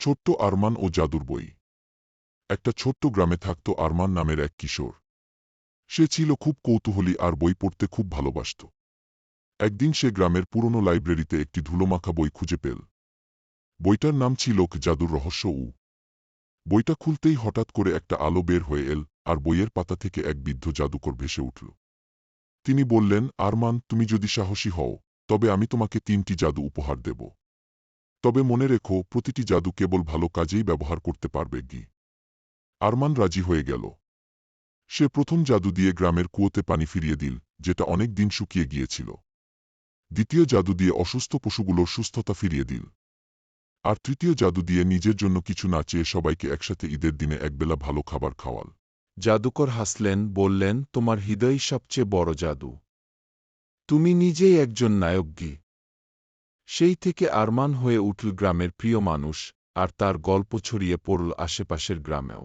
ছোট্ট আরমান ও জাদুর বই। একটা ছোট্ট গ্রামে থাকত আরমান নামের এক কিশোর। সে ছিল খুব কৌতূহলী আর বই পড়তে খুব ভালোবাসত। একদিন সে গ্রামের পুরনো লাইব্রেরিতে একটি ধুলোমাখা বই খুঁজে পেল। বইটার নাম ছিল জাদুর রহস্য উ। বইটা খুলতেই হঠাৎ করে একটা আলো বের হয়ে এল আর বইয়ের পাতা থেকে এক বৃদ্ধ জাদুকর ভেসে উঠল। তিনি বললেন, আরমান, তুমি যদি সাহসী হও, তবে আমি তোমাকে তিনটি জাদু উপহার দেব। তবে মনে রেখো, প্রতিটি জাদু কেবল ভালো কাজেই ব্যবহার করতে পারবে, গি। আরমান রাজি হয়ে গেল। সে প্রথম জাদু দিয়ে গ্রামের কুয়োতে পানি ফিরিয়ে দিল, যেটা অনেক দিন শুকিয়ে গিয়েছিল। দ্বিতীয় জাদু দিয়ে অসুস্থ পশুগুলোর সুস্থতা ফিরিয়ে দিল। আর তৃতীয় জাদু দিয়ে নিজের জন্য কিছু না চেয়ে সবাইকে একসাথে ঈদের দিনে একবেলা ভালো খাবার খাওয়াল। জাদুকর হাসলেন, বললেন, তোমার হৃদয়ই সবচেয়ে বড় জাদু। তুমি নিজেই একজন নায়কগী সেই থেকে আরমান হয়ে উঠল গ্রামের প্রিয় মানুষ আর তার গল্প ছড়িয়ে পড়ল আশেপাশের গ্রামেও।